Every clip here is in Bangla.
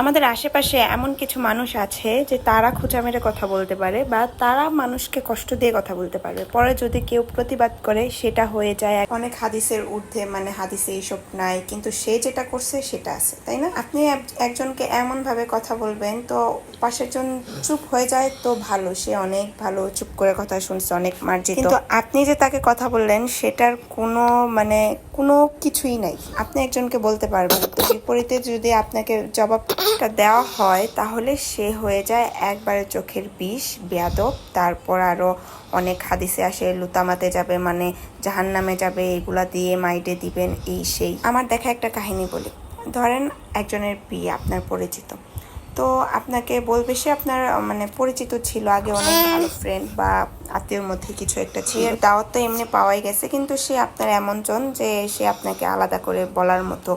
আমাদের আশেপাশে এমন কিছু মানুষ আছে যে তারা খোঁচা মেরে কথা বলতে পারে বা তারা মানুষকে কষ্ট দিয়ে কথা বলতে পারবে। পরে যদি কেউ প্রতিবাদ করে, সেটা হয়ে যায় অনেক হাদিসের ঊর্ধ্বে মানে হাদিসে এইসব নাই, কিন্তু সে যেটা করছে, সেটা আছে, তাই না? আপনি একজনকে এমন ভাবে কথা বলবেন, তো পাশের জন চুপ হয়ে যায়, তো ভালো। সে অনেক ভালো, চুপ করে কথা শুনছে, অনেক মার্জিত। কিন্তু আপনি যে তাকে কথা বললেন, সেটার কোনো মানে কোনো কিছুই নাই। আপনি একজনকে বলতে পারবেন, তো বিপরীতে যদি আপনাকে জবাবটা দেওয়া হয় তাহলে সে হয়ে যায় একবারে চোখের বিষ বেয়াদব। তারপর আরও অনেক হাদিসে আসে লুতামাতে যাবে মানে জাহান নামে যাবে এগুলা দিয়ে মাইটে দিবেন এই সেই। আমার দেখা একটা কাহিনী বলি। ধরেন একজনের বিয়ে আপনার পরিচিত। তো আপনাকে বলবে সে আপনার মানে পরিচিত ছিল আগে অনেক ভালো ফ্রেন্ড বা আত্মীয়র মধ্যে কিছু একটা ছিল। দাওয়াত তো এমনি পাওয়াই গেছে কিন্তু সে আপনার এমন জন যে সে আপনাকে আলাদা করে বলার মতো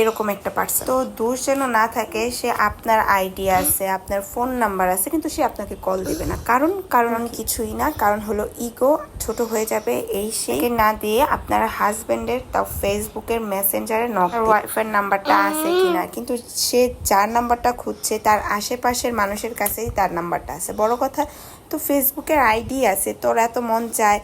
এরকম একটা পার্সন তো দোষ যেন না থাকে, সে আপনার আইডিয়া আছে, আপনার ফোন নাম্বার আছে, কিন্তু সে আপনাকে কল দিবে না। কারণ কারণ কিছুই না। কারণ হলো ইগো ছোট হয়ে যাবে এই সেই না দিয়ে আপনার হাজবেন্ডের তাও ফেসবুকের মেসেঞ্জারে নক ওয়াইফের নাম্বারটা আছে কিনা। কিন্তু সে যার নাম্বারটা খুঁজছে, তার আশেপাশের মানুষের কাছেই তার নাম্বারটা আছে। বড় কথা, তো ফেসবুকের আইডি আছে, তোর এত মন চায়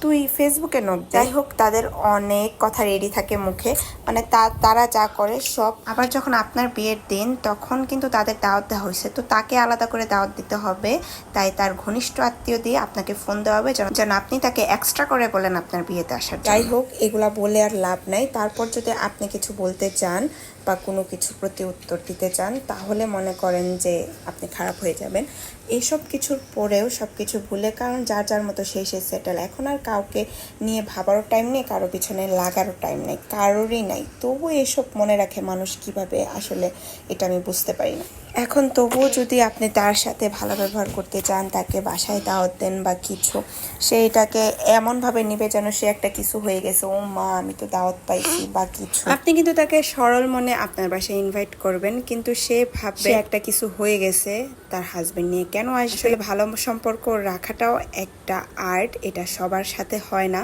তুই ফেসবুকে নোট যাই হোক, তাদের অনেক কথা রেডি থাকে মুখে। মানে তা- তারা যা করে সব। আবার যখন আপনার বিয়ের দিন, তখন কিন্তু তাদের দাওয়াত দেওয়া হয়েছে। তো তাকে আলাদা করে দাওয়াত দিতে হবে। তাই তার ঘনিষ্ঠ আত্মীয় দিয়ে আপনাকে ফোন দেওয়া হবে যেন- আপনি তাকে এক্সট্রা করে বলেন আপনার বিয়েতে আসার যাই হোক, এগুলা বলে আর লাভ নাই। তারপর যদি আপনি কিছু বলতে চান বা কোনো কিছু প্রতি উত্তর দিতে চান, তাহলে মনে করেন যে আপনি খারাপ হয়ে যাবেন। এইসব কিছুর পরেও সব কিছু ভুলে, কারণ যার যার মতো সেই সে সেটেল এখন আর কাউকে নিয়ে ভাবারও টাইম নেই কারও পিছনে লাগারও টাইম নেই কারোরই নাই। তবু এসব মনে রাখে মানুষ কীভাবে আসলে এটা আমি বুঝতে পারি না। এখন তবুও যদি আপনি তার সাথে ভালো ব্যবহার করতে চান তাকে বাসায় দাওয়াত দেন বা কিছু সে এটাকে এমনভাবে নিবে যেন সে একটা কিছু হয়ে গেছে ও মা আমি তো দাওয়াত পাইছি বা কিছু। আপনি কিন্তু তাকে সরল মনে আপনার বাসায় ইনভাইট করবেন কিন্তু সে ভাববে একটা কিছু হয়ে গেছে তার হাজবেন্ড নিয়ে কেন আসলে ভালো সম্পর্ক রাখাটাও একটা আর্ট এটা সবার সাথে হয় না।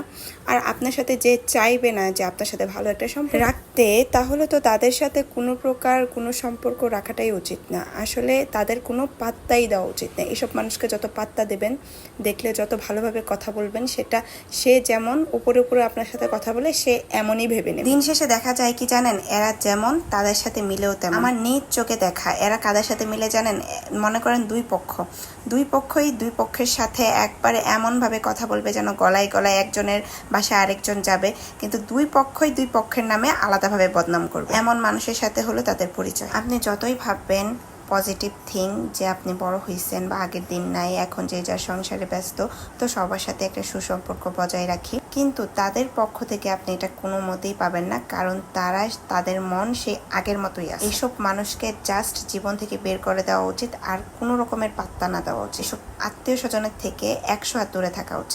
আর আপনার সাথে যে চাইবে না যে আপনার সাথে ভালো একটা সম্পর্ক তাহলে তো তাদের সাথে কোনো প্রকার কোনো সম্পর্ক রাখাটাই উচিত না। আসলে তাদের কোনো পাত্তাই দেওয়া উচিত না। এসব মানুষকে যত পাত্তা দেবেন দেখলে যত ভালোভাবে কথা বলবেন সেটা সে যেমন উপরে উপরে আপনার সাথে কথা বলে সে এমনই ভেবে নেবে। দিন শেষে দেখা যায় কি জানেন এরা যেমন তাদের সাথে মিলেও তেমন। আমার নিজ চোখে দেখা এরা কাদের সাথে মিলে জানেন? মনে করেন দুই পক্ষ। দুই পক্ষই দুই পক্ষের সাথে একবারে এমনভাবে কথা বলবে যেন গলায় গলায় একজনের বাসায় আরেকজন যাবে। কিন্তু দুই পক্ষই দুই পক্ষের নামে আলাদাভাবে বদনাম করবে। এমন মানুষের সাথে হলো তাদের পরিচয়। আপনি যতই ভাববেন পজিটিভ থিং যে আপনি বড় হয়েছেন বা আগের দিন নাই, এখন যে যার সংসারে ব্যস্ত, তো সবার সাথে একটা সুসম্পর্ক বজায় রাখি। কিন্তু তাদের পক্ষ থেকে আপনি এটা কোনো মতেই পাবেন না, কারণ তারা, তাদের মন সেই আগের মতোই আছে। এইসব মানুষকে জাস্ট জীবন থেকে বের করে দেওয়া উচিত, আর কোনো রকমের পাত্তা না দেওয়া উচিত। এসব আত্মীয় স্বজনের থেকে একশো হাত দূরে থাকা উচিত।